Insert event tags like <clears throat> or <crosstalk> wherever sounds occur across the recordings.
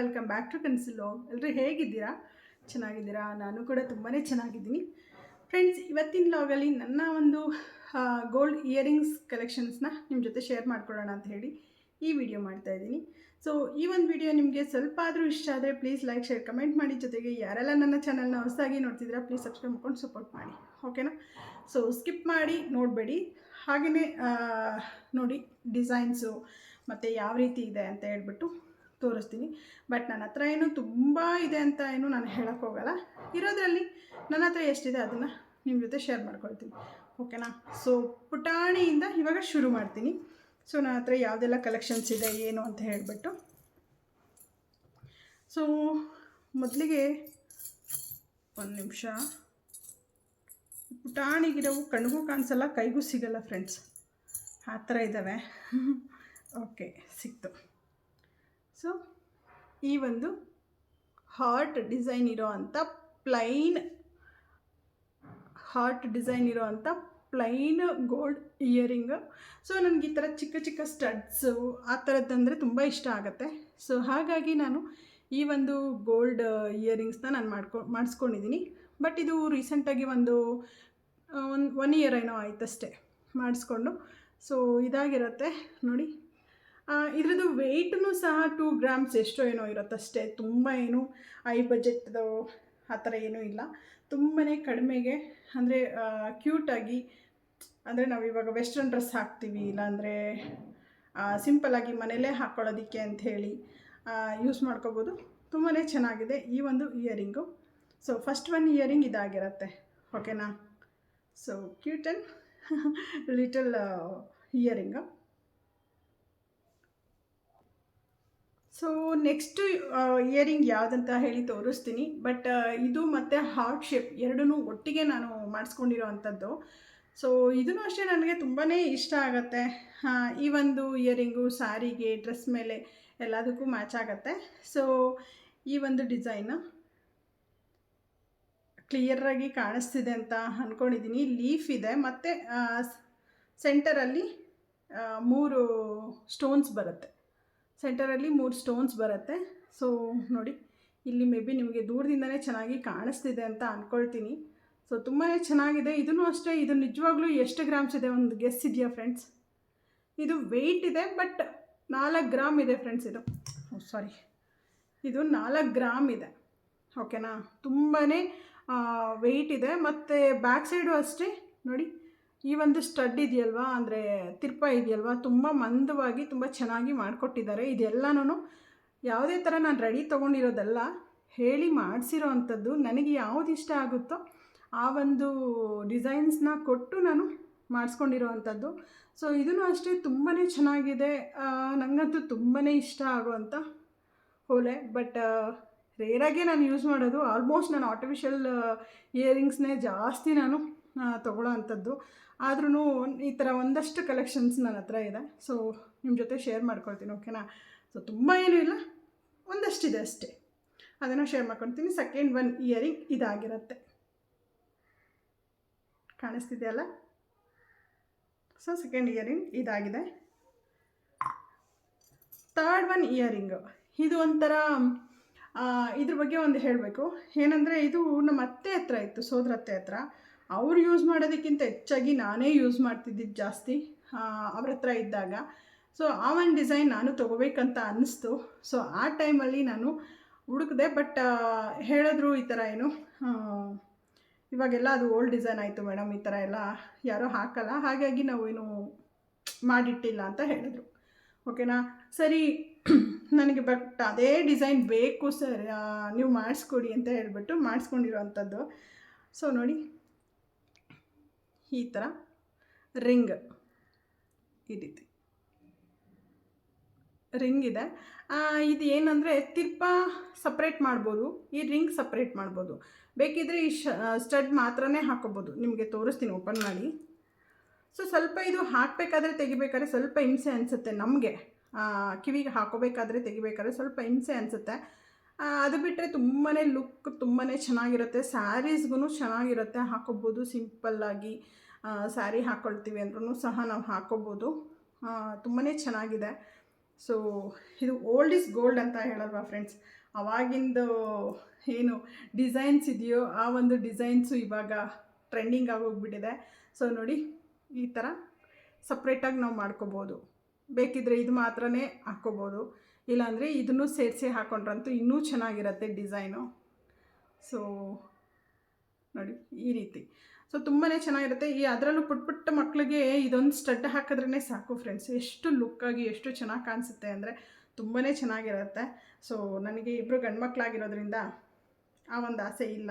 Welcome back to ಕನ್ಸಿಲೋ ಎಲ್ಲರೂ ಹೇಗಿದ್ದೀರಾ? ಚೆನ್ನಾಗಿದ್ದೀರಾ? ನಾನು ಕೂಡ ತುಂಬಾ ಚೆನ್ನಾಗಿದ್ದೀನಿ. ಫ್ರೆಂಡ್ಸ್ ಇವತ್ತಿನ ಲಾಗಲ್ಲಿ ನನ್ನ ಒಂದು ಗೋಲ್ಡ್ ಇಯರಿಂಗ್ಸ್ ಕಲೆಕ್ಷನ್ಸ್ನ ನಿಮ್ಮ ಜೊತೆ ಶೇರ್ ಮಾಡ್ಕೊಳ್ಳೋಣ ಅಂತ ಹೇಳಿ ಈ ವಿಡಿಯೋ ಮಾಡ್ತಾ ಇದ್ದೀನಿ. ಸೊ ಈ ಒಂದು ವಿಡಿಯೋ ನಿಮಗೆ ಸ್ವಲ್ಪ ಆದರೂ ಇಷ್ಟ ಆದರೆ ಪ್ಲೀಸ್ ಲೈಕ್ ಶೇರ್ ಕಮೆಂಟ್ ಮಾಡಿ. ಜೊತೆಗೆ ಯಾರೆಲ್ಲ ನನ್ನ ಚಾನಲ್ನ ಹೊಸದಾಗಿ ನೋಡ್ತಿದ್ದೀರಾ ಪ್ಲೀಸ್ ಸಬ್ಸ್ಕ್ರೈಬ್ ಮಾಡ್ಕೊಂಡು ಸಪೋರ್ಟ್ ಮಾಡಿ. ಓಕೆನಾ ಸೊ ಸ್ಕಿಪ್ ಮಾಡಿ, ನೋಡಬೇಡಿ. ಹಾಗೆಯೇ ನೋಡಿ ಡಿಸೈನ್ಸು ಮತ್ತು ಯಾವ ರೀತಿ ಇದೆ ಅಂತ ಹೇಳ್ಬಿಟ್ಟು ತೋರಿಸ್ತೀನಿ. ಬಟ್ ನನ್ನ ಹತ್ರ ಏನು ತುಂಬ ಇದೆ ಅಂತ ಏನು ನಾನು ಹೇಳೋಕ್ಕೆ ಹೋಗಲ್ಲ. ಇರೋದ್ರಲ್ಲಿ ನನ್ನ ಹತ್ರ ಎಷ್ಟಿದೆ ಅದನ್ನು ನಿಮ್ಮ ಜೊತೆ ಶೇರ್ ಮಾಡ್ಕೊಳ್ತೀನಿ. ಓಕೆನಾ ಸೊ ಪುಟಾಣಿಯಿಂದ ಇವಾಗ ಶುರು ಮಾಡ್ತೀನಿ. ಸೊ ನನ್ನ ಹತ್ರ ಯಾವುದೆಲ್ಲ ಕಲೆಕ್ಷನ್ಸ್ ಇದೆ, ಏನು ಅಂತ ಹೇಳಿಬಿಟ್ಟು. ಸೊ ಮೊದಲಿಗೆ ಒಂದು ನಿಮಿಷ. ಪುಟಾಣಿ ಗಿಡವು ಕಣ್ಗೂ ಕಾಣಿಸಲ್ಲ, ಕೈಗೂ ಸಿಗಲ್ಲ ಫ್ರೆಂಡ್ಸ್ ಆ ಥರ ಇದ್ದಾವೆ ಓಕೆ <laughs> ಸಿಕ್ತು. ಸೊ ಈ ಒಂದು ಹಾರ್ಟ್ ಡಿಸೈನ್ ಇರೋ ಅಂಥ ಪ್ಲೈನ್ ಹಾರ್ಟ್ ಡಿಸೈನ್ ಇರೋ ಅಂಥ ಪ್ಲೈನ್ ಗೋಲ್ಡ್ ಇಯರಿಂಗ್ ಸೊ ನನಗೆ ಈ ಥರ ಚಿಕ್ಕ ಚಿಕ್ಕ ಸ್ಟಡ್ಸು ಆ ಥರದ್ದಂದರೆ ತುಂಬ ಇಷ್ಟ ಆಗುತ್ತೆ. ಸೊ ಹಾಗಾಗಿ ನಾನು ಈ ಒಂದು ಗೋಲ್ಡ್ ಇಯರಿಂಗ್ಸ್ನ ನಾನು ಮಾಡ್ಕೊ ಮಾಡಿಸ್ಕೊಂಡಿದ್ದೀನಿ ಬಟ್ ಇದು ರೀಸೆಂಟಾಗಿ ಒಂದು ಒಂದು ಒನ್ ಇಯರ್ ಏನೋ ಆಯ್ತಷ್ಟೇ ಮಾಡಿಸ್ಕೊಂಡು. ಸೊ ಇದಾಗಿರುತ್ತೆ. ನೋಡಿ. ಇದ್ರದ್ದು ವೆಯ್ಟೂ ಸಹ ಟೂ ಗ್ರಾಮ್ಸ್ ಎಷ್ಟೋ ಏನೋ ಇರುತ್ತಷ್ಟೇ. ತುಂಬ ಏನು ಐ ಬಜೆಟ್ದು ಆ ಥರ ಏನೂ ಇಲ್ಲ. ತುಂಬಾ ಕಡಿಮೆಗೆ, ಅಂದರೆ ಕ್ಯೂಟಾಗಿ ಅಂದರೆ ನಾವು ಇವಾಗ ವೆಸ್ಟರ್ನ್ ಡ್ರೆಸ್ ಹಾಕ್ತೀವಿ, ಇಲ್ಲಾಂದರೆ ಸಿಂಪಲಾಗಿ ಮನೇಲೇ ಹಾಕ್ಕೊಳ್ಳೋದಕ್ಕೆ ಅಂಥೇಳಿ ಯೂಸ್ ಮಾಡ್ಕೋಬೋದು. ತುಂಬಾ ಚೆನ್ನಾಗಿದೆ ಈ ಒಂದು earring so first one earring ಇದಾಗಿರುತ್ತೆ. ಓಕೆನಾ so cute and little earring so next earring ಯಾವುದಂತ ಹೇಳಿ ತೋರಿಸ್ತೀನಿ. ಬಟ್ ಇದು ಮತ್ತು ಹಾರ್ಟ್ ಶೇಪ್ ಎರಡೂ ಒಟ್ಟಿಗೆ ನಾನು ಮಾಡಿಸ್ಕೊಂಡಿರೋ ಅಂಥದ್ದು. ಸೊ ಇದೂ ಅಷ್ಟೇ ನನಗೆ ತುಂಬಾ ಇಷ್ಟ ಆಗುತ್ತೆ. ಈ ಒಂದು ಇಯರಿಂಗು ಸಾರಿಗೆ ಡ್ರೆಸ್ ಮೇಲೆ ಎಲ್ಲದಕ್ಕೂ ಮ್ಯಾಚ್ ಆಗುತ್ತೆ. ಸೊ ಈ ಒಂದು ಡಿಸೈನು ಕ್ಲಿಯರಾಗಿ ಕಾಣಿಸ್ತಿದೆ ಅಂತ ಅಂದ್ಕೊಂಡಿದ್ದೀನಿ ಲೀಫ್ ಇದೆ. ಮತ್ತು ಸೆಂಟರಲ್ಲಿ ಮೂರು ಸ್ಟೋನ್ಸ್ ಬರುತ್ತೆ. ಸೆಂಟರಲ್ಲಿ ಮೂರು ಸ್ಟೋನ್ಸ್ ಬರುತ್ತೆ. ಸೊ, ನೋಡಿ, ಇಲ್ಲಿ ಮೇ ಬಿ ನಿಮಗೆ ದೂರದಿಂದನೇ ಚೆನ್ನಾಗಿ ಕಾಣಿಸ್ತಿದೆ ಅಂತ ಅಂದ್ಕೊಳ್ತೀನಿ ಸೊ ತುಂಬಾ ಚೆನ್ನಾಗಿದೆ. ಇದನ್ನು ಅಷ್ಟೇ, ಇದು ನಿಜವಾಗ್ಲೂ ಎಷ್ಟು ಗ್ರಾಮ್ಸ್ ಇದೆ? ಒಂದು ಗೆಸ್ ಇದೆಯಾ ಫ್ರೆಂಡ್ಸ್? ಇದು ವೆಯ್ಟ್ ಇದೆ ಬಟ್ ನಾಲ್ಕು ಗ್ರಾಮ್ ಇದೆ ಫ್ರೆಂಡ್ಸ್ ಇದು. ಸಾರಿ ಇದು ನಾಲ್ಕು ಗ್ರಾಮ್ ಇದೆ. ಓಕೆನಾ? ತುಂಬಾ ವೆಯ್ಟ್ ಇದೆ. ಮತ್ತು ಬ್ಯಾಕ್ ಸೈಡು ಅಷ್ಟೇ. ನೋಡಿ ಈ ಒಂದು ಸ್ಟಡ್ ಇದೆಯಲ್ವಾ? ಅಂದರೆ ತಿರ್ಪ ಇದೆಯಲ್ವಾ? ತುಂಬ ಮಂದವಾಗಿ, ತುಂಬ ಚೆನ್ನಾಗಿ ಮಾಡಿಕೊಟ್ಟಿದ್ದಾರೆ. ಇದೆಲ್ಲನೂ ಯಾವುದೇ ಥರ ನಾನು ರೆಡಿ ತೊಗೊಂಡಿರೋದಲ್ಲ, ಹೇಳಿ ಮಾಡಿಸಿರೋ ಅಂಥದ್ದು ನನಗೆ ಯಾವುದು ಇಷ್ಟ ಆಗುತ್ತೋ ಆ ಒಂದು ಡಿಸೈನ್ಸ್ನ ಕೊಟ್ಟು ನಾನು ಮಾಡಿಸ್ಕೊಂಡಿರೋ ಅಂಥದ್ದು. ಸೊ ಇದೂ ಅಷ್ಟೇ ತುಂಬಾ ಚೆನ್ನಾಗಿದೆ. ನನಗಂತೂ ತುಂಬಾ ಇಷ್ಟ ಆಗುವಂಥ ಓಲೆ ಬಟ್ ರೇರಾಗೆ ನಾನು ಯೂಸ್ ಮಾಡೋದು ಆಲ್ಮೋಸ್ಟ್ ನಾನು ಆರ್ಟಿಫಿಷಿಯಲ್ ಇಯರಿಂಗ್ಸ್ನೇ ಜಾಸ್ತಿ ನಾನು ತಗೊಳ್ಳೋ ಅಂಥದ್ದು. ಆದ್ರೂ ಈ ಥರ ಒಂದಷ್ಟು ಕಲೆಕ್ಷನ್ಸ್ ನನ್ನ ಹತ್ರ ಇದೆ. ಸೊ ನಿಮ್ಮ ಜೊತೆ ಶೇರ್ ಮಾಡ್ಕೊಳ್ತೀನಿ ಓಕೆನಾ ಸೊ ತುಂಬ ಏನೂ ಇಲ್ಲ, ಒಂದಷ್ಟಿದೆ ಅಷ್ಟೇ. ಅದನ್ನು ಶೇರ್ ಮಾಡ್ಕೊಳ್ತೀನಿ. ಸೆಕೆಂಡ್ ಒನ್ ಇಯರಿಂಗ್ ಇದಾಗಿರುತ್ತೆ. ಕಾಣಿಸ್ತಿದೆಯಲ್ಲ? ಸೊ ಸೆಕೆಂಡ್ ಇಯರಿಂಗ್ ಇದಾಗಿದೆ. ಥರ್ಡ್ ಒನ್ ಇಯರಿಂಗು ಇದು ಒಂಥರ ಇದ್ರ ಬಗ್ಗೆ ಒಂದು ಹೇಳಬೇಕು. ಏನಂದರೆ ಇದು ನಮ್ಮ ಅತ್ತೆ ಹತ್ರ ಇತ್ತು, ಸೋದರತ್ತೆ ಹತ್ರ. ಅವ್ರು ಯೂಸ್ ಮಾಡೋದಕ್ಕಿಂತ ಹೆಚ್ಚಾಗಿ ನಾನೇ ಯೂಸ್ ಮಾಡ್ತಿದ್ದಿದ್ದು ಜಾಸ್ತಿ ಅವ್ರ ಹತ್ರ ಇದ್ದಾಗ. ಸೊ ಆ ಒಂದು ಡಿಸೈನ್ ನಾನು ತೊಗೋಬೇಕಂತ ಅನ್ನಿಸ್ತು ಸೊ ಆ ಟೈಮಲ್ಲಿ ನಾನು ಹುಡುಕಿದೆ ಬಟ್ ಹೇಳಿದ್ರು ಈ ಥರ ಏನು ಇವಾಗೆಲ್ಲ ಅದು ಓಲ್ಡ್ ಡಿಸೈನ್ ಆಯಿತು ಮೇಡಮ್ ಈ ಥರ ಎಲ್ಲ ಯಾರೂ ಹಾಕಲ್ಲ. ಹಾಗಾಗಿ ನಾವು ಏನು ಮಾಡಿಟ್ಟಿಲ್ಲ ಅಂತ ಹೇಳಿದ್ರು. ಓಕೆನಾ ಸರಿ, <clears throat> ನನಗೆ ಬಟ್ ಅದೇ ಡಿಸೈನ್ ಬೇಕು ಸರ್ ನೀವು ಮಾಡಿಸ್ಕೊಡಿ ಅಂತ ಹೇಳಿಬಿಟ್ಟು ಮಾಡಿಸ್ಕೊಂಡಿರೋವಂಥದ್ದು ಸೊ ನೋಡಿ. ಈ ಥರ ರಿಂಗ್ ಈ ರೀತಿ. ರಿಂಗ್ ಇದೆ. ಇದು ಏನಂದರೆ ತಿರ್ಪ ಸಪ್ರೇಟ್ ಮಾಡ್ಬೋದು. ಈ ರಿಂಗ್ ಸಪ್ರೇಟ್ ಮಾಡ್ಬೋದು. ಬೇಕಿದ್ರೆ ಈ ಸ್ಟಡ್ ಮಾತ್ರನೇ ಹಾಕೋಬೋದು. ನಿಮಗೆ ತೋರಿಸ್ತೀನಿ ಓಪನ್ ಮಾಡಿ. ಸೊ ಸ್ವಲ್ಪ ಇದು ಹಾಕಬೇಕಾದ್ರೆ ತೆಗಿಬೇಕಾದ್ರೆ ಸ್ವಲ್ಪ ಹಿಂಸೆ ಅನಿಸುತ್ತೆ ನಮಗೆ. ಕಿವಿಗೆ ಹಾಕೋಬೇಕಾದ್ರೆ ತೆಗಿಬೇಕಾದ್ರೆ ಸ್ವಲ್ಪ ಹಿಂಸೆ ಅನಿಸುತ್ತೆ. ಅದು ಬಿಟ್ಟರೆ ತುಂಬಾ ಲುಕ್ ತುಂಬಾ ಚೆನ್ನಾಗಿರುತ್ತೆ. ಸ್ಯಾರೀಸ್ಗೂ ಚೆನ್ನಾಗಿರುತ್ತೆ. ಹಾಕೋಬೋದು ಸಿಂಪಲ್ಲಾಗಿ ಸ್ಯಾರಿ ಹಾಕ್ಕೊಳ್ತೀವಿ ಅಂದ್ರೂ ಸಹ ನಾವು ಹಾಕೋಬೋದು. ತುಂಬಾ ಚೆನ್ನಾಗಿದೆ. ಸೊ ಇದು ಓಲ್ಡ್ ಇಸ್ ಗೋಲ್ಡ್ ಅಂತ ಹೇಳಲ್ವಾ ಫ್ರೆಂಡ್ಸ್ ಅವಾಗಿಂದು ಏನು ಡಿಸೈನ್ಸ್ ಇದೆಯೋ ಆ ಒಂದು ಡಿಸೈನ್ಸು ಇವಾಗ ಟ್ರೆಂಡಿಂಗ್ ಆಗೋಗ್ಬಿಟ್ಟಿದೆ. ಸೊ ನೋಡಿ, ಈ ಥರ ಸಪ್ರೇಟಾಗಿ ನಾವು ಮಾಡ್ಕೋಬೋದು. ಬೇಕಿದ್ರೆ ಇದು ಮಾತ್ರನೇ ಹಾಕ್ಕೋಬೋದು ಇಲ್ಲಾಂದರೆ ಇದನ್ನು ಸೇರಿಸಿ ಹಾಕ್ಕೊಂಡ್ರಂತೂ ಇನ್ನೂ ಚೆನ್ನಾಗಿರುತ್ತೆ ಡಿಸೈನು. ಸೊ ನೋಡಿ, ಈ ರೀತಿ. ಸೊ ತುಂಬಾ ಚೆನ್ನಾಗಿರುತ್ತೆ. ಈ ಅದರಲ್ಲೂ ಪುಟ್ ಪುಟ್ಟ ಮಕ್ಕಳಿಗೆ ಇದೊಂದು ಸ್ಟಡ್ ಹಾಕಿದ್ರೇ ಸಾಕು ಫ್ರೆಂಡ್ಸ್ ಎಷ್ಟು ಲುಕ್ಕಾಗಿ ಎಷ್ಟು ಚೆನ್ನಾಗಿ ಕಾಣಿಸುತ್ತೆ ಅಂದರೆ ತುಂಬಾ ಚೆನ್ನಾಗಿರುತ್ತೆ. ಸೊ ನನಗೆ ಇಬ್ಬರು ಗಂಡ್ಮಕ್ಳಾಗಿರೋದ್ರಿಂದ ಆ ಒಂದು ಆಸೆ ಇಲ್ಲ.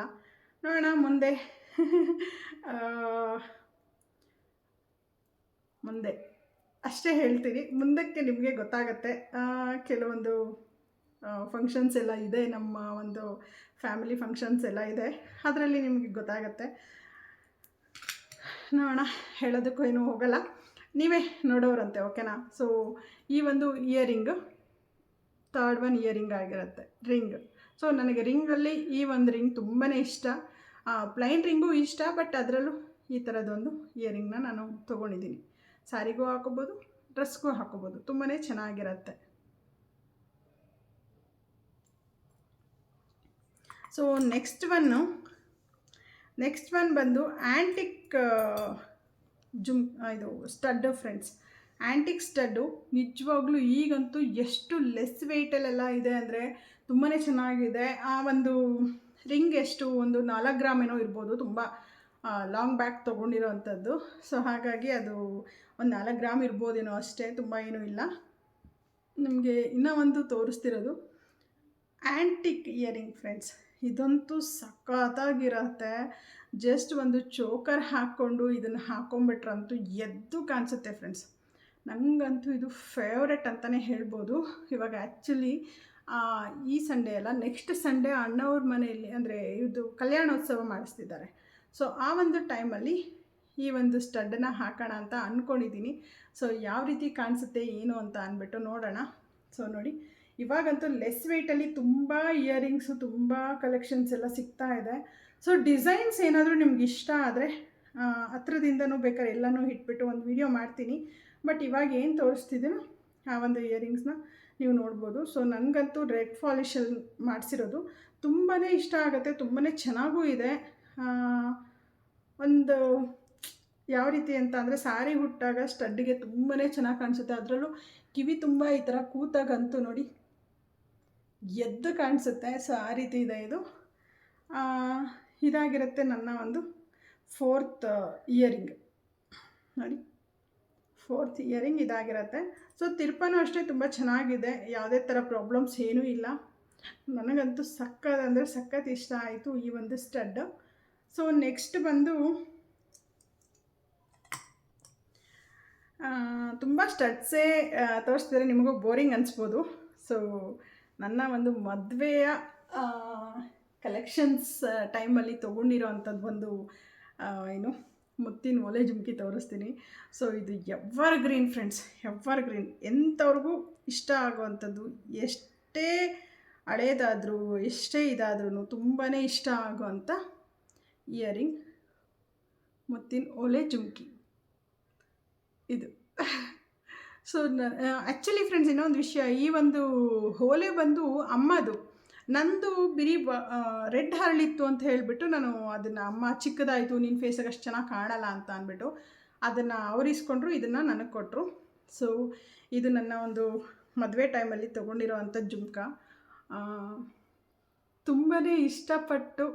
ನೋಡೋಣ ಮುಂದೆ. <laughs> ಮುಂದೆ. ಅಷ್ಟೇ ಹೇಳ್ತೀನಿ. ಮುಂದಕ್ಕೆ ನಿಮಗೆ ಗೊತ್ತಾಗತ್ತೆ. ಕೆಲವೊಂದು ಫಂಕ್ಷನ್ಸ್ ಎಲ್ಲ ಇದೆ. ನಮ್ಮ ಒಂದು ಫ್ಯಾಮಿಲಿ ಫಂಕ್ಷನ್ಸ್ ಎಲ್ಲ ಇದೆ. ಅದರಲ್ಲಿ ನಿಮಗೆ ಗೊತ್ತಾಗತ್ತೆ. ನೋಡೋಣ ಹೇಳೋದಕ್ಕೂ ಏನೂ ಹೋಗಲ್ಲ. ನೀವೇ ನೋಡೋರಂತೆ ಓಕೆನಾ ಸೊ ಈ ಒಂದು ಇಯರಿಂಗು ಥರ್ಡ್ ಒನ್ ಇಯರಿಂಗ್ ಆಗಿರುತ್ತೆ. ರಿಂಗ್ ಸೊ ನನಗೆ ರಿಂಗಲ್ಲಿ ಈ ಒಂದು ರಿಂಗ್ ತುಂಬಾ ಇಷ್ಟ. ಪ್ಲೈನ್ ರಿಂಗು ಇಷ್ಟ ಬಟ್ ಅದರಲ್ಲೂ ಈ ಥರದ್ದೊಂದು ಇಯರಿಂಗ್ನ ನಾನು ತೊಗೊಂಡಿದ್ದೀನಿ. ಸ್ಯಾರಿಗೂ ಹಾಕೋಬೋದು, ಡ್ರೆಸ್ಗೂ ಹಾಕೋಬೋದು. ತುಂಬಾ ಚೆನ್ನಾಗಿರುತ್ತೆ. So next one next one ಬಂದು ಆ್ಯಂಟಿಕ್ ಜುಮ್ ಇದು ಸ್ಟಡ್ಡು ಫ್ರೆಂಡ್ಸ್ ಆ್ಯಂಟಿಕ್ ಸ್ಟಡ್ಡು ನಿಜವಾಗ್ಲೂ ಈಗಂತೂ ಎಷ್ಟು ಲೆಸ್ ವೆಯ್ಟಲ್ಲೆಲ್ಲ ಇದೆ ಅಂದರೆ ತುಂಬಾ ಚೆನ್ನಾಗಿದೆ. ಆ ಒಂದು ರಿಂಗ್ ಎಷ್ಟು ಒಂದು ನಾಲ್ಕು ಗ್ರಾಮ್ ಏನೋ ಇರ್ಬೋದು ತುಂಬ. ಲಾಂಗ್ ಬ್ಯಾಕ್ ತೊಗೊಂಡಿರೋ ಅಂಥದ್ದು ಸೊ ಹಾಗಾಗಿ ಅದು ಒಂದು ನಾಲ್ಕು ಗ್ರಾಮ್ ಇರ್ಬೋದೇನೋ ಅಷ್ಟೇ, ತುಂಬ ಏನೂ ಇಲ್ಲ. ನಿಮಗೆ ಇನ್ನೂ ಒಂದು ತೋರಿಸ್ತಿರೋದು. ಆ್ಯಂಟಿಕ್ ಇಯರಿಂಗ್ ಫ್ರೆಂಡ್ಸ್ ಇದಂತೂ ಸಖತ್ತಾಗಿರತ್ತೆ. ಜಸ್ಟ್ ಒಂದು ಚೋಕರ್ ಹಾಕ್ಕೊಂಡು ಇದನ್ನು ಹಾಕ್ಕೊಂಬಿಟ್ರಂತೂ ಎದ್ದು ಕಾಣಿಸುತ್ತೆ ಫ್ರೆಂಡ್ಸ್ ನನಗಂತೂ ಇದು ಫೇವ್ರೆಟ್ ಅಂತಲೇ ಹೇಳ್ಬೋದು. ಇವಾಗ ಆ್ಯಕ್ಚುಲಿ ಈ ಸಂಡೇ ಅಲ್ಲ ನೆಕ್ಸ್ಟ್ ಸಂಡೇ ಅಣ್ಣವ್ರ ಮನೆಯಲ್ಲಿ, ಅಂದರೆ ಇದು ಕಲ್ಯಾಣೋತ್ಸವ ಮಾಡಿಸ್ತಿದ್ದಾರೆ. ಸೊ ಆ ಒಂದು ಟೈಮಲ್ಲಿ ಈ ಒಂದು ಸ್ಟಡ್ಡನ್ನ ಹಾಕೋಣ ಅಂತ ಅಂದ್ಕೊಂಡಿದ್ದೀನಿ ಸೊ ಯಾವ ರೀತಿ ಕಾಣಿಸುತ್ತೆ, ಏನು ಅಂತ ಅಂದ್ಬಿಟ್ಟು ನೋಡೋಣ. ಸೊ ನೋಡಿ, ಇವಾಗಂತೂ ಲೆಸ್ ವೆಯ್ಟಲ್ಲಿ ತುಂಬ ಇಯರಿಂಗ್ಸು ತುಂಬ ಕಲೆಕ್ಷನ್ಸ್ ಎಲ್ಲ ಸಿಗ್ತಾ ಇದೆ. ಸೊ ಡಿಸೈನ್ಸ್ ಏನಾದರೂ ನಿಮ್ಗೆ ಇಷ್ಟ ಆದರೆ ಹತ್ರದಿಂದನೂ ಬೇಕಾದ್ರೆ ಎಲ್ಲನೂ ಇಟ್ಬಿಟ್ಟು ಒಂದು ವಿಡಿಯೋ ಮಾಡ್ತೀನಿ. ಬಟ್ ಇವಾಗ ಏನು ತೋರಿಸ್ತಿದ್ದೀನೋ ಆ ಒಂದು ಇಯರಿಂಗ್ಸ್ನ ನೀವು ನೋಡ್ಬೋದು. ಸೊ ನನಗಂತೂ ರೆಡ್ ಫಾಲಿಶಲ್ ಮಾಡಿಸಿರೋದು ತುಂಬಾ ಇಷ್ಟ ಆಗುತ್ತೆ ತುಂಬಾ ಚೆನ್ನಾಗೂ ಇದೆ. ಒಂದು ಯಾವ ರೀತಿ ಅಂತ ಅಂದರೆ ಸಾರಿ ಹುಟ್ಟಾಗ ಸ್ಟಡ್ಡಿಗೆ ತುಂಬಾ ಚೆನ್ನಾಗಿ ಕಾಣಿಸುತ್ತೆ. ಅದರಲ್ಲೂ ಕಿವಿ ತುಂಬ ಈ ಥರ ಕೂತಾಗಂತೂ ನೋಡಿ ಎದ್ದು ಕಾಣಿಸುತ್ತೆ. ಸೊ ಆ ರೀತಿ ಇದೆ ಇದು. ಇದಾಗಿರುತ್ತೆ ನನ್ನ ಒಂದು ಫೋರ್ತ್ ಇಯರಿಂಗ್. ನೋಡಿ, ಫೋರ್ತ್ ಇಯರಿಂಗ್ ಇದಾಗಿರುತ್ತೆ. ಸೊ, ತಿರ್ಪನೂ ಅಷ್ಟೇ ತುಂಬ ಚೆನ್ನಾಗಿದೆ. ಯಾವುದೇ ಥರ ಪ್ರಾಬ್ಲಮ್ಸ್ ಏನೂ ಇಲ್ಲ. ನನಗಂತೂ ಸಕ್ಕತ್ ಸಖತ್ ಇಷ್ಟ ಆಯಿತು ಈ ಒಂದು ಸ್ಟಡ್. ಸೊ ನೆಕ್ಸ್ಟ್ ಬಂದು ತುಂಬ ಸ್ಟಡ್ಸೇ ತೋರಿಸ್ತಿದ್ರೆ, ನಿಮಗೂ ಬೋರಿಂಗ್ ಅನಿಸ್ಬೋದು. ಸೊ ನನ್ನ ಒಂದು ಮದುವೆಯ ಕಲೆಕ್ಷನ್ಸ್ ಟೈಮಲ್ಲಿ ತೊಗೊಂಡಿರೋ ಅಂಥದ್ದು ಒಂದು ಏನು, ಮುತ್ತಿನ ಒಲೆ ಜುಮ್ಕಿ ತೋರಿಸ್ತೀನಿ. ಸೊ ಇದು evergreen friends evergreen ಎಂಥವ್ರಿಗೂ ಇಷ್ಟ ಆಗುವಂಥದ್ದು ಎಷ್ಟೇ ಹಳೇದಾದರೂ, ಎಷ್ಟೇ ಇದಾದ್ರೂ ತುಂಬಾ ಇಷ್ಟ ಆಗುವಂಥ ಇಯರಿಂಗ್ ಮುತ್ತಿನ ಒಲೆ ಜುಮ್ಕಿ. ಇದು. ಸೊ ಆ್ಯಕ್ಚುಲಿ ಫ್ರೆಂಡ್ಸ್ ಇನ್ನೊಂದು ವಿಷಯ, ಈ ಒಂದು ಓಲೆ ಬಂದು ಅಮ್ಮದು. ನಂದು ಬಿರಿ ರೆಡ್ ಹರಳಿತ್ತು ಅಂತ ಹೇಳಿಬಿಟ್ಟು ನಾನು ಅದನ್ನು, ಅಮ್ಮ, ಚಿಕ್ಕದಾಯಿತು ನಿನ್ನ ಫೇಸಾಗ ಅಷ್ಟು ಚೆನ್ನಾಗಿ ಕಾಣಲ್ಲ ಅಂತ ಅಂದ್ಬಿಟ್ಟು ಅದನ್ನು ಅವರಿಸ್ಕೊಂಡ್ರು, ಇದನ್ನು ನನಗೆ ಕೊಟ್ಟರು ಸೊ ಇದು ನನ್ನ ಒಂದು ಮದುವೆ ಟೈಮಲ್ಲಿ ತೊಗೊಂಡಿರೋ ಅಂಥ ಜುಮ್ಕ. ತುಂಬಾ ಇಷ್ಟಪಟ್ಟು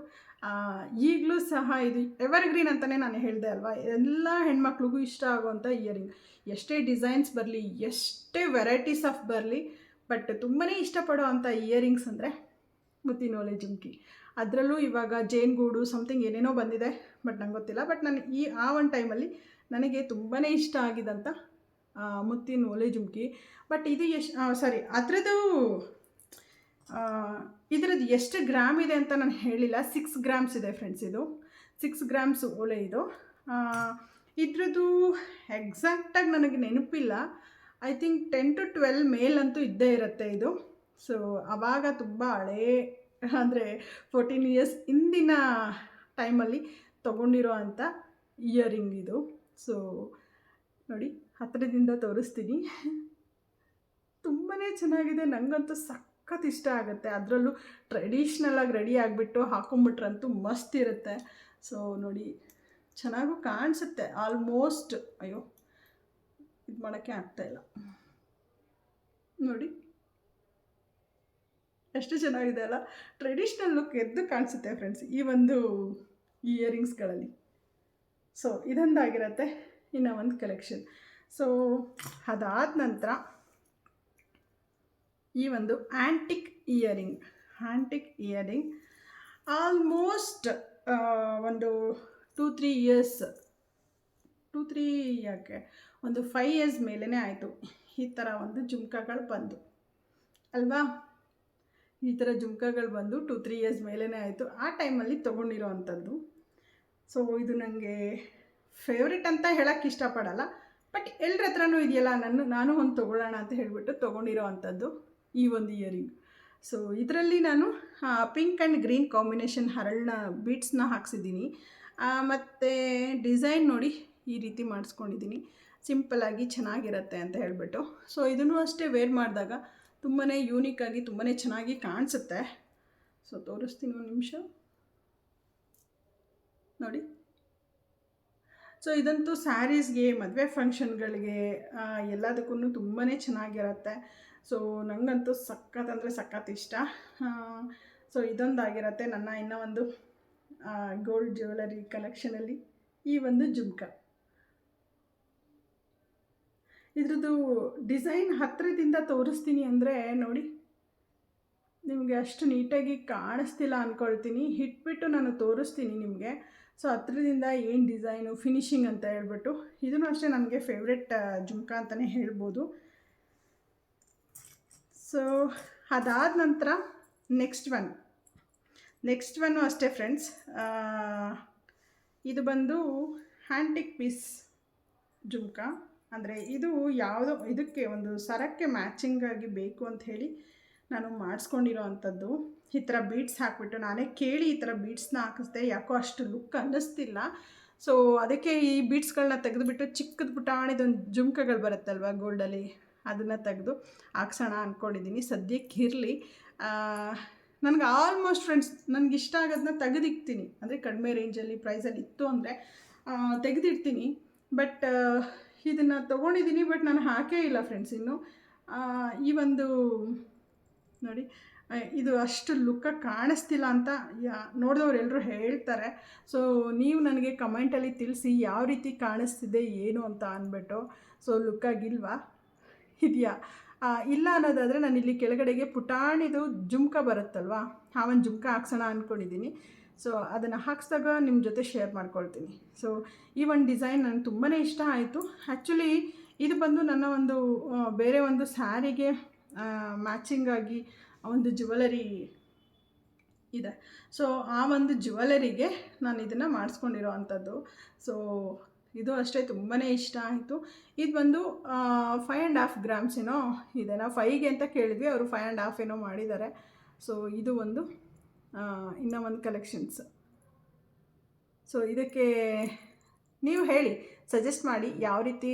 ಈಗಲೂ ಸಹ ಇದು ಎವರ್ಗ್ರೀನ್ ಅಂತಲೇ ನಾನು ಹೇಳಿದೆ ಅಲ್ವಾ? ಎಲ್ಲ ಹೆಣ್ಮಕ್ಳಿಗೂ ಇಷ್ಟ ಆಗುವಂಥ ಇಯರಿಂಗ್ ಎಷ್ಟೇ ಡಿಸೈನ್ಸ್ ಬರಲಿ, ಎಷ್ಟೇ ವೆರೈಟೀಸ್ ಆಫ್ ಬರಲಿ ಬಟ್ ತುಂಬಾ ಇಷ್ಟಪಡೋ ಅಂಥ ಇಯರಿಂಗ್ಸ್ ಅಂದರೆ ಮುತ್ತಿನೋಲೆ ಜುಮ್ಕಿ. ಅದರಲ್ಲೂ ಇವಾಗ ಜೇನ್ಗೂಡು ಸಮಥಿಂಗ್ ಏನೇನೋ ಬಂದಿದೆ ಬಟ್ ನಂಗೆ ಗೊತ್ತಿಲ್ಲ. ಬಟ್ ನಾನು ಈ, ಆ ಒಂದು ಟೈಮಲ್ಲಿ ನನಗೆ ತುಂಬಾ ಇಷ್ಟ ಆಗಿದಂಥ ಮುತ್ತಿನ ಒಲೆ ಜುಮ್ಕಿ. ಬಟ್ ಇದು ಎಷ್ಟು ಸಾರಿ ಅದರದ್ದು ಇದರದ್ದು ಎಷ್ಟು ಗ್ರಾಮ್ ಇದೆ ಅಂತ ನಾನು ಹೇಳಿಲ್ಲ. ಸಿಕ್ಸ್ ಗ್ರಾಮ್ಸ್ ಇದೆ ಫ್ರೆಂಡ್ಸ್ ಇದು. ಸಿಕ್ಸ್ ಗ್ರಾಮ್ಸ್ ಓಲೆ ಇದು. ಇದ್ರದ್ದು ಎಕ್ಸಾಕ್ಟಾಗಿ ನನಗೆ ನೆನಪಿಲ್ಲ. I think ten to twelve ಮೇಲ್ ಅಂತೂ ಇದ್ದೇ ಇರುತ್ತೆ ಇದು. ಸೊ ಆವಾಗ ತುಂಬ ಹಳೇ, ಅಂದರೆ ಫೋರ್ಟೀನ್ ಇಯರ್ಸ್ ಹಿಂದಿನ ಟೈಮಲ್ಲಿ ತೊಗೊಂಡಿರೋ ಅಂಥ ಇಯರಿಂಗ್ ಇದು. ಸೊ ನೋಡಿ ಹತ್ತಿರದಿಂದ ತೋರಿಸ್ತೀನಿ. ತುಂಬಾ ಚೆನ್ನಾಗಿದೆ. ನನಗಂತೂ ಸಖತ್ ಇಷ್ಟ ಆಗುತ್ತೆ. ಅದರಲ್ಲೂ ಟ್ರೆಡಿಷ್ನಲಾಗಿ ರೆಡಿ ಆಗಿಬಿಟ್ಟು ಹಾಕೊಂಬಿಟ್ರಂತೂ ಮಸ್ತ್ ಇರುತ್ತೆ. ಸೊ ನೋಡಿ, ಚೆನ್ನಾಗೂ ಕಾಣಿಸುತ್ತೆ. ಆಲ್ಮೋಸ್ಟ್ ಅಯ್ಯೋ, ಇದು ಮಾಡೋಕ್ಕೆ ಆಗ್ತಾಯಿಲ್ಲ ನೋಡಿ, ಎಷ್ಟು ಚೆನ್ನಾಗಿದೆ ಅಲ್ಲ? ಟ್ರೆಡಿಷ್ನಲ್ ಲುಕ್ ಎದ್ದು ಕಾಣಿಸುತ್ತೆ ಫ್ರೆಂಡ್ಸ್ ಈ ಒಂದು ಇಯರಿಂಗ್ಸ್ಗಳಲ್ಲಿ ಸೊ ಇದೊಂದಾಗಿರುತ್ತೆ. ಇನ್ನು ಒಂದು ಕಲೆಕ್ಷನ್ ಸೊ ಅದಾದ ನಂತರ ಈ ಒಂದು antique earring antique earring almost ಒಂದು two three years two three ಯಾಕೆ ಒಂದು ಫೈವ್ ಇಯರ್ಸ್ ಮೇಲೇ ಆಯಿತು ಈ ಥರ ಒಂದು ಜುಮ್ಕಗಳು ಬಂದು. ಅಲ್ವಾ? ಈ ಥರ ಜುಮ್ಕಗಳು ಬಂದು ಟೂ ತ್ರೀ ಇಯರ್ಸ್ ಮೇಲೇ ಆಯಿತು. ಆ ಟೈಮಲ್ಲಿ ತೊಗೊಂಡಿರೋ ಅಂಥದ್ದು. ಸೊ ಇದು ನನಗೆ ಫೇವ್ರೆಟ್ ಅಂತ ಹೇಳೋಕ್ಕೆ ಇಷ್ಟಪಡಲ್ಲ. ಬಟ್ ಎಲ್ಲರ ಹತ್ರನೂ ಇದೆಯಲ್ಲ ನಾನು ನಾನು ಒಂದು ತೊಗೊಳ್ಳೋಣ ಅಂತ ಹೇಳಿಬಿಟ್ಟು ತೊಗೊಂಡಿರೋ ಅಂಥದ್ದು. ಈ ಒಂದು ಇಯರಿಂಗ್ ಸೊ ಇದರಲ್ಲಿ ನಾನು ಪಿಂಕ್ ಆ್ಯಂಡ್ ಗ್ರೀನ್ ಕಾಂಬಿನೇಷನ್ ಹರಳನ್ನ ಬೀಟ್ಸ್ನ ಹಾಕ್ಸಿದ್ದೀನಿ. ಮತ್ತು ಡಿಸೈನ್ ನೋಡಿ ಈ ರೀತಿ ಮಾಡಿಸ್ಕೊಂಡಿದ್ದೀನಿ. ಸಿಂಪಲ್ಲಾಗಿ ಚೆನ್ನಾಗಿರುತ್ತೆ ಅಂತ ಹೇಳಿಬಿಟ್ಟು. ಸೊ ಇದನ್ನು ಅಷ್ಟೇ ವೇರ್ ಮಾಡಿದಾಗ ತುಂಬಾ ಯೂನಿಕ್ಕಾಗಿ ತುಂಬಾ ಚೆನ್ನಾಗಿ ಕಾಣಿಸುತ್ತೆ. ಸೊ ತೋರಿಸ್ತೀನಿ ಒಂದು ನಿಮಿಷ. ನೋಡಿ. ಸೊ ಇದಂತೂ ಸ್ಯಾರೀಸ್ಗೆ ಮದುವೆ ಫಂಕ್ಷನ್ಗಳಿಗೆ ಎಲ್ಲದಕ್ಕೂ ತುಂಬಾ ಚೆನ್ನಾಗಿರುತ್ತೆ. ಸೊ ನನಗಂತೂ ಸಖತ್ ಅಂದರೆ ಸಖತ್ ಇಷ್ಟ. ಸೊ ಇದೊಂದಾಗಿರತ್ತೆ ನನ್ನ ಇನ್ನೂ ಒಂದು ಗೋಲ್ಡ್ ಜ್ಯುವೆಲರಿ ಕಲೆಕ್ಷನಲ್ಲಿ ಈ ಒಂದು ಜುಮ್ಕ. ಇದ್ರದ್ದು ಡಿಸೈನ್ ಹತ್ತಿರದಿಂದ ತೋರಿಸ್ತೀನಿ ಅಂದರೆ ನೋಡಿ, ನಿಮಗೆ ಅಷ್ಟು ನೀಟಾಗಿ ಕಾಣಿಸ್ತಿಲ್ಲ ಅಂದ್ಕೊಳ್ತೀನಿ ಹಿಟ್ಬಿಟ್ಟು ನಾನು ತೋರಿಸ್ತೀನಿ ನಿಮಗೆ. ಸೊ ಹತ್ರದಿಂದ ಏನು ಡಿಸೈನು ಫಿನಿಶಿಂಗ್ ಅಂತ ಹೇಳ್ಬಿಟ್ಟು. ಇದನ್ನು ಅಷ್ಟೇ ನನಗೆ ಫೇವ್ರೆಟ್ ಜುಮ್ಕ ಅಂತಲೇ ಹೇಳ್ಬೋದು. ಸೊ ಅದಾದ ನಂತರ ನೆಕ್ಸ್ಟ್ ಒನ್ ನೆಕ್ಸ್ಟ್ ಒನ್ನು ಅಷ್ಟೇ ಫ್ರೆಂಡ್ಸ್ ಇದು ಬಂದು ಹ್ಯಾಂಟಿಕ್ ಪೀಸ್ ಜುಮ್ಕ. ಅಂದರೆ ಇದು ಯಾವುದೋ, ಇದಕ್ಕೆ ಒಂದು ಸರಕ್ಕೆ ಮ್ಯಾಚಿಂಗಾಗಿ ಬೇಕು ಅಂತ ಹೇಳಿ ನಾನು ಮಾಡಿಸ್ಕೊಂಡಿರೋ ಅಂಥದ್ದು. ಈ ಥರ ಬೀಡ್ಸ್ ಹಾಕ್ಬಿಟ್ಟು ನಾನೇ ಕೇಳಿ ಈ ಥರ ಬೀಡ್ಸ್ನ ಹಾಕಿಸ್ದೆ ಯಾಕೋ ಅಷ್ಟು ಲುಕ್ ಅನ್ನಿಸ್ತಿಲ್ಲ. ಸೊ ಅದಕ್ಕೆ ಈ ಬೀಡ್ಸ್ಗಳನ್ನ ತೆಗೆದುಬಿಟ್ಟು ಚಿಕ್ಕದ ಪುಟಾಣಿದೊಂದು ಜುಮ್ಕಗಳು ಬರುತ್ತಲ್ವ ಗೋಲ್ಡಲ್ಲಿ ಅದನ್ನು ತೆಗೆದು ಹಾಕ್ಸೋಣ ಅಂದ್ಕೊಂಡಿದ್ದೀನಿ ಸದ್ಯಕ್ಕೆ ಇರಲಿ. ನನಗೆ ಆಲ್ಮೋಸ್ಟ್ ಫ್ರೆಂಡ್ಸ್ ನನಗೆ ಇಷ್ಟ ಆಗೋದನ್ನ ತೆಗೆದಿಕ್ತೀನಿ. ಅಂದರೆ ಕಡಿಮೆ ರೇಂಜಲ್ಲಿ ಪ್ರೈಸಲ್ಲಿ ಇತ್ತು ಅಂದರೆ ತೆಗೆದಿಡ್ತೀನಿ. ಬಟ್ ಇದನ್ನು ತೊಗೊಂಡಿದ್ದೀನಿ ಬಟ್ ನಾನು ಹಾಕೇ ಇಲ್ಲ ಫ್ರೆಂಡ್ಸ್ ಇನ್ನು. ಈ ಒಂದು, ನೋಡಿ ಇದು ಅಷ್ಟು ಲುಕ್ಕಾಗಿ ಕಾಣಿಸ್ತಿಲ್ಲ ಅಂತ ಯಾ ನೋಡಿದವ್ರು ಎಲ್ಲರೂ ಹೇಳ್ತಾರೆ. ಸೊ ನೀವು ನನಗೆ ಕಮೆಂಟಲ್ಲಿ ತಿಳಿಸಿ ಯಾವ ರೀತಿ ಕಾಣಿಸ್ತಿದೆ, ಏನು ಅಂತ ಅಂದ್ಬಿಟ್ಟು ಸೊ ಲುಕ್ಕಾಗಿಲ್ವಾ ಇದೆಯಾ? ಇಲ್ಲ ಅನ್ನೋದಾದರೆ ನಾನು ಇಲ್ಲಿ ಕೆಳಗಡೆಗೆ ಪುಟಾಣಿದು ಜುಮ್ಕ ಬರುತ್ತಲ್ವಾ? ಆ ಒಂದು ಜುಮ್ಕ ಹಾಕ್ಸೋಣ ಅಂದ್ಕೊಂಡಿದ್ದೀನಿ ಸೊ ಅದನ್ನು ಹಾಕ್ಸಿದಾಗ ನಿಮ್ಮ ಜೊತೆ ಶೇರ್ ಮಾಡ್ಕೊಳ್ತೀನಿ. ಸೊ ಈ ಒಂದು ಡಿಸೈನ್ ನನಗೆ ತುಂಬಾ ಇಷ್ಟ ಆಯಿತು. ಆ್ಯಕ್ಚುಲಿ ಇದು ಬಂದು ನನ್ನ ಒಂದು ಬೇರೆ ಒಂದು ಸ್ಯಾರಿಗೆ ಮ್ಯಾಚಿಂಗಾಗಿ ಒಂದು ಜುವೆಲರಿ ಇದೆ. ಸೊ ಆ ಒಂದು ಜುವೆಲರಿಗೆ ನಾನು ಇದನ್ನು ಮಾಡಿಸ್ಕೊಂಡಿರೋ ಅಂಥದ್ದು ಸೊ ಇದು ಅಷ್ಟೇ ತುಂಬಾ ಇಷ್ಟ ಆಯಿತು. ಇದು ಬಂದು ಫೈವ್ ಆ್ಯಂಡ್ ಹಾಫ್ ಗ್ರಾಮ್ಸ್ ಏನೋ ಇದೆ. ನಾವು ಫೈವ್ಗೆ ಅಂತ ಕೇಳಿದ್ವಿ, ಅವರು ಫೈವ್ ಆ್ಯಂಡ್ ಹಾಫ್ ಏನೋ ಮಾಡಿದ್ದಾರೆ. ಸೊ ಇದು ಒಂದು ಇನ್ನೂ ಒಂದು ಕಲೆಕ್ಷನ್ಸ್ ಸೊ ಇದಕ್ಕೆ ನೀವು ಹೇಳಿ ಸಜೆಸ್ಟ್ ಮಾಡಿ ಯಾವ ರೀತಿ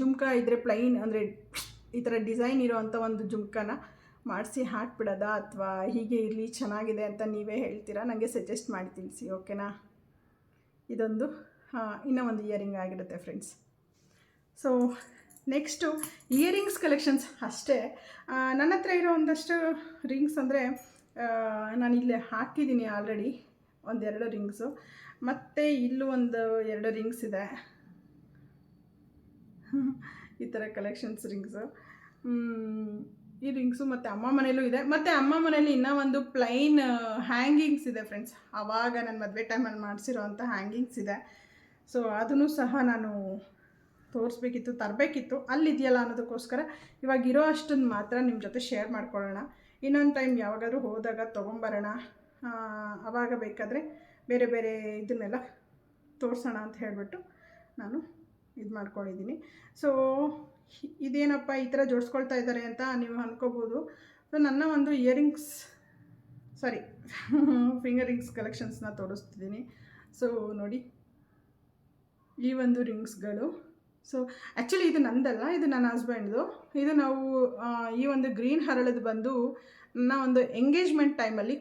ಜುಮ್ಕ ಇದ್ದರೆ ಪ್ಲೈನ್ ಅಂದರೆ ಈ ಥರ ಡಿಸೈನ್ ಇರೋವಂಥ ಒಂದು ಜುಮ್ಕನ ಮಾಡಿಸಿ ಹಾಕ್ಬಿಡೋದಾ ಅಥವಾ ಹೀಗೆ ಇರಲಿ, ಚೆನ್ನಾಗಿದೆ ಅಂತ ನೀವೇ ಹೇಳ್ತೀರಾ? ನನಗೆ ಸಜೆಸ್ಟ್ ಮಾಡಿ ತಿಳಿಸಿ ಓಕೆನಾ ಇದೊಂದು ಇನ್ನೂ ಒಂದು ಇಯರಿಂಗ್ ಆಗಿರುತ್ತೆ friends so next earrings collections ಅಷ್ಟೇ. ನನ್ನ ಹತ್ರ ಇರೋ ಒಂದಷ್ಟು ರಿಂಗ್ಸ್ ಅಂದರೆ ನಾನು ಇಲ್ಲೇ ಹಾಕಿದ್ದೀನಿ ಆಲ್ರೆಡಿ ಒಂದೆರಡು ರಿಂಗ್ಸು ಮತ್ತು ಇಲ್ಲೂ ಒಂದು ಎರಡು ರಿಂಗ್ಸ್ ಇದೆ. ಈ ಥರ ಕಲೆಕ್ಷನ್ಸ್ ರಿಂಗ್ಸು ಈ ರಿಂಗ್ಸು ಮತ್ತು ಅಮ್ಮ ಮನೇಲೂ ಇದೆ. ಮತ್ತು ಅಮ್ಮ ಮನೇಲಿ ಇನ್ನೂ ಒಂದು ಪ್ಲೈನ್ ಹ್ಯಾಂಗಿಂಗ್ಸ್ ಇದೆ ಫ್ರೆಂಡ್ಸ್ ಆವಾಗ ನನ್ನ ಮದುವೆ ಟೈಮಲ್ಲಿ ಮಾಡಿಸಿರೋ ಅಂಥ ಹ್ಯಾಂಗಿಂಗ್ಸ್ ಇದೆ. ಸೊ ಅದನ್ನು ಸಹ ನಾನು ತೋರಿಸ್ಬೇಕಿತ್ತು, ತರಬೇಕಿತ್ತು. ಅಲ್ಲಿದೆಯಲ್ಲ ಅನ್ನೋದಕ್ಕೋಸ್ಕರ ಇವಾಗ ಇರೋ ಅಷ್ಟನ್ನು ಮಾತ್ರ ನಿಮ್ಮ ಜೊತೆ ಶೇರ್ ಮಾಡ್ಕೊಳ್ಳೋಣ. ಇನ್ನೊಂದು ಟೈಮ್ ಯಾವಾಗಾದರೂ ಹೋದಾಗ ತೊಗೊಂಬರೋಣ. ಆವಾಗ ಬೇಕಾದರೆ ಬೇರೆ ಬೇರೆ ಇದನ್ನೆಲ್ಲ ತೋರಿಸೋಣ ಅಂತ ಹೇಳಿಬಿಟ್ಟು ನಾನು ಇದು ಮಾಡ್ಕೊಂಡಿದ್ದೀನಿ. ಸೊ ಇದೇನಪ್ಪ ಈ ಥರ ಜೋಡಿಸ್ಕೊಳ್ತಾ ಇದ್ದಾರೆ ಅಂತ ನೀವು ಅಂದ್ಕೋಬೋದು ಸೊ ನನ್ನ ಒಂದು ಇಯರಿಂಗ್ಸ್ ಸಾರಿ ಫಿಂಗರಿಂಗ್ಸ್ ಕಲೆಕ್ಷನ್ಸ್ನ ತೋರಿಸ್ತಿದ್ದೀನಿ. ಸೊ ನೋಡಿ. ಈ ಒಂದು ರಿಂಗ್ಸ್ಗಳು. ಸೊ ಆ್ಯಕ್ಚುಲಿ ಇದು ನಂದಲ್ಲ, ಇದು ನನ್ನ ಹಸ್ಬೆಂಡ್ದು ಇದು ನಾವು ಈ ಒಂದು ಗ್ರೀನ್ ಹರಳದು ಬಂದು ನನ್ನ ಒಂದು ಎಂಗೇಜ್ಮೆಂಟ್ ಟೈಮಲ್ಲಿ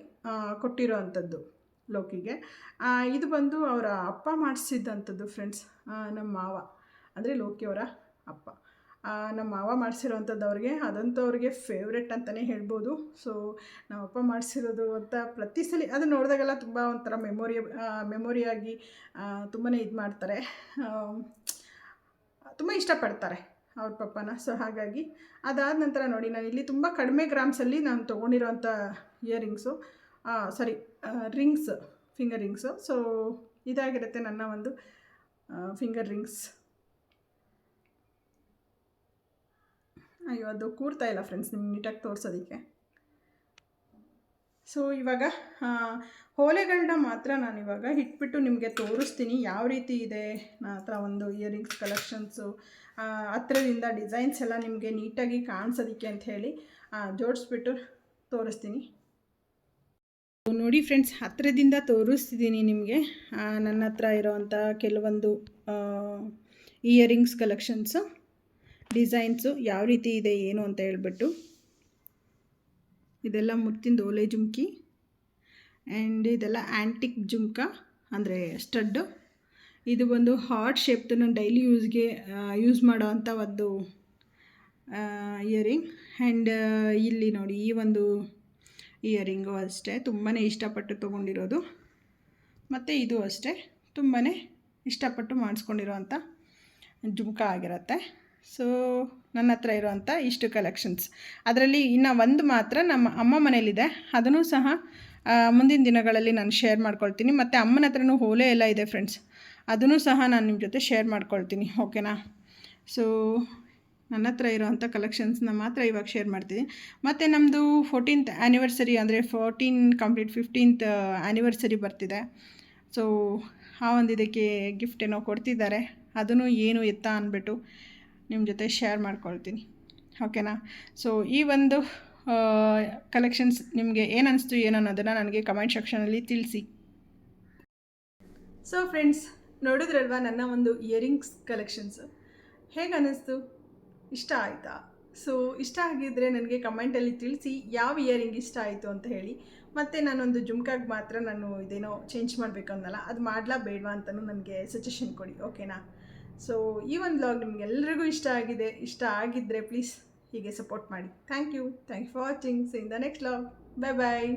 ಕೊಟ್ಟಿರೋ ಅಂಥದ್ದು ಲೋಕಿಗೆ. ಇದು ಬಂದು ಅವರ ಅಪ್ಪ ಮಾಡಿಸಿದ್ದಂಥದ್ದು ಫ್ರೆಂಡ್ಸ್ ನಮ್ಮ ಮಾವ. ಅಂದರೆ ಲೋಕಿಯವರ ಅಪ್ಪ. ನಮ್ಮ ಮಾವ ಮಾಡಿಸಿರೋವಂಥದ್ದು ಅವ್ರಿಗೆ ಅದಂತೂ ಅವ್ರಿಗೆ ಫೇವ್ರೆಟ್ ಅಂತಲೇ ಹೇಳ್ಬೋದು. ಸೊ ನಮ್ಮ ಅಪ್ಪ ಮಾಡಿಸಿರೋದು ಅಂತ ಪ್ರತಿ ಸಲ ಅದು ನೋಡಿದಾಗೆಲ್ಲ ತುಂಬ ಒಂಥರ ಮೆಮೊರಿ ಮೆಮೊರಿಯಾಗಿ ತುಂಬಾ ಇದು ಮಾಡ್ತಾರೆ. ತುಂಬ ಇಷ್ಟಪಡ್ತಾರೆ ಅವ್ರ ಪಪ್ಪನ. ಸೊ ಹಾಗಾಗಿ ಅದಾದ ನಂತರ ನೋಡಿ, ನಾನು ಇಲ್ಲಿ ತುಂಬ ಕಡಿಮೆ ಗ್ರಾಮ್ಸಲ್ಲಿ ನಾನು ತೊಗೊಂಡಿರೋಂಥ earrings sorry rings finger rings so ಇದಾಗಿರುತ್ತೆ ನನ್ನ ಒಂದು ಫಿಂಗರ್ ರಿಂಗ್ಸ್ ಅಯ್ಯೋ, ಅದು ಕೂರ್ತಾ ಇಲ್ಲ ಫ್ರೆಂಡ್ಸ್ ನಿಮ್ಗೆ ನೀಟಾಗಿ ತೋರಿಸೋದಕ್ಕೆ. ಸೊ ಇವಾಗ ಹೋಲೆಗಳನ್ನ ಮಾತ್ರ ನಾನು ಇವಾಗ ಇಟ್ಬಿಟ್ಟು ನಿಮಗೆ ತೋರಿಸ್ತೀನಿ. ಯಾವ ರೀತಿ ಇದೆ? ನನ್ನ ಹತ್ರ ಒಂದು ಇಯರಿಂಗ್ಸ್ ಕಲೆಕ್ಷನ್ಸು ಹತ್ರದಿಂದ ಡಿಸೈನ್ಸ್ ಎಲ್ಲ ನಿಮಗೆ ನೀಟಾಗಿ ಕಾಣಿಸೋದಕ್ಕೆ ಅಂತ ಹೇಳಿ ಜೋಡಿಸ್ಬಿಟ್ಟು ತೋರಿಸ್ತೀನಿ. ನೋಡಿ ಫ್ರೆಂಡ್ಸ್ ಹತ್ತಿರದಿಂದ ತೋರಿಸ್ತಿದ್ದೀನಿ ನಿಮಗೆ. ನನ್ನ ಹತ್ರ ಇರೋವಂಥ ಕೆಲವೊಂದು ಇಯರಿಂಗ್ಸ್ ಕಲೆಕ್ಷನ್ಸು ಡಿಸೈನ್ಸು ಯಾವ ರೀತಿ ಇದೆ, ಏನು ಅಂತ ಹೇಳ್ಬಿಟ್ಟು. ಇದೆಲ್ಲ ಮುತ್ತಿಂದು ಓಲೆ ಜುಮ್ಕಿ. ಆ್ಯಂಡ್ ಇದೆಲ್ಲ ಆ್ಯಂಟಿಕ್ ಜುಮ್ಕ, ಅಂದರೆ ಸ್ಟಡ್ಡು ಇದು ಒಂದು ಹಾರ್ಟ್ ಶೇಪ್ದು ನಾನು ಡೈಲಿ ಯೂಸ್ಗೆ ಯೂಸ್ ಮಾಡೋ ಅಂಥ ಒಂದು ಇಯರಿಂಗ್ ಆ್ಯಂಡ್ ಇಲ್ಲಿ ನೋಡಿ, ಈ ಒಂದು ಇಯರಿಂಗು ಅಷ್ಟೇ. ತುಂಬಾ ಇಷ್ಟಪಟ್ಟು ತೊಗೊಂಡಿರೋದು. ಮತ್ತು ಇದು ಅಷ್ಟೇ. ತುಂಬಾ ಇಷ್ಟಪಟ್ಟು ಮಾಡಿಸ್ಕೊಂಡಿರೋವಂಥ ಜುಮ್ಕ ಆಗಿರುತ್ತೆ. ಸೊ ನನ್ನ ಹತ್ರ ಇರುವಂಥ ಇಷ್ಟು ಕಲೆಕ್ಷನ್ಸ್ ಅದರಲ್ಲಿ ಇನ್ನು ಒಂದು ಮಾತ್ರ ನಮ್ಮ ಅಮ್ಮ ಮನೇಲಿದೆ ಅದನ್ನು ಸಹ ಮುಂದಿನ ದಿನಗಳಲ್ಲಿ ನಾನು ಶೇರ್ ಮಾಡ್ಕೊಳ್ತೀನಿ. ಮತ್ತು ಅಮ್ಮನ ಹತ್ರನೂ ಓಲೆ ಎಲ್ಲ ಇದೆ ಫ್ರೆಂಡ್ಸ್ ಅದನ್ನು ಸಹ ನಾನು ನಿಮ್ಮ ಜೊತೆ ಶೇರ್ ಮಾಡ್ಕೊಳ್ತೀನಿ. ಓಕೆನಾ ಸೊ ನನ್ನ ಹತ್ರ ಇರೋವಂಥ ಕಲೆಕ್ಷನ್ಸ್ನ ಮಾತ್ರ ಇವಾಗ ಶೇರ್ ಮಾಡ್ತೀನಿ ಮತ್ತು ನಮ್ಮದು ಫೋರ್ಟೀನ್ತ್ ಆ್ಯನಿವರ್ಸರಿ ಅಂದರೆ ಫೋರ್ಟೀನ್ ಕಂಪ್ಲೀಟ್ ಫಿಫ್ಟೀನ್ತ್ ಆ್ಯನಿವರ್ಸರಿ ಬರ್ತಿದೆ. ಸೊ ಆ ಒಂದು ಇದಕ್ಕೆ ಗಿಫ್ಟ್ ಏನೋ ಕೊಡ್ತಿದ್ದಾರೆ. ಅದನ್ನು ಏನು ಎತ್ತ ಅಂದ್ಬಿಟ್ಟು ನಿಮ್ಮ ಜೊತೆ ಶೇರ್ ಮಾಡ್ಕೊಳ್ತೀನಿ. ಓಕೆನಾ ಸೊ ಈ ಒಂದು ಕಲೆಕ್ಷನ್ಸ್ ನಿಮಗೆ ಏನು ಅನಿಸ್ತು, ಏನು ಅನ್ನೋದನ್ನು ನನಗೆ ಕಮೆಂಟ್ ಸೆಕ್ಷನಲ್ಲಿ ತಿಳಿಸಿ. ಸೊ ಫ್ರೆಂಡ್ಸ್ ನೋಡಿದ್ರಲ್ವಾ ನನ್ನ ಒಂದು ಇಯರಿಂಗ್ಸ್ ಕಲೆಕ್ಷನ್ಸ್ ಹೇಗೆ ಅನ್ನಿಸ್ತು ಇಷ್ಟ ಆಯಿತಾ? ಸೊ ಇಷ್ಟ ಆಗಿದ್ದರೆ ನನಗೆ ಕಮೆಂಟಲ್ಲಿ ತಿಳಿಸಿ, ಯಾವ ಇಯರಿಂಗ್ ಇಷ್ಟ ಆಯಿತು ಅಂತ ಹೇಳಿ. ಮತ್ತು ನಾನೊಂದು ಜುಮ್ಕಾಗಿ ಮಾತ್ರ ನಾನು ಇದೇನೋ ಚೇಂಜ್ ಮಾಡಬೇಕು ಅನ್ನಲ್ಲ ಅದು ಮಾಡಲಾ ಬೇಡವಾ ಅಂತಲೂ ನನಗೆ ಸಜೆಷನ್ ಕೊಡಿ ಓಕೆನಾ ಸೊ ಈ ಒಂದು ಬ್ಲಾಗ್ ನಿಮಗೆಲ್ಲರಿಗೂ ಇಷ್ಟ ಆಗಿದೆ, ಇಷ್ಟ ಆಗಿದ್ದರೆ ಪ್ಲೀಸ್ ಹೀಗೆ ಸಪೋರ್ಟ್ ಮಾಡಿ. Thank you thank you for watching see in the next blog bye bye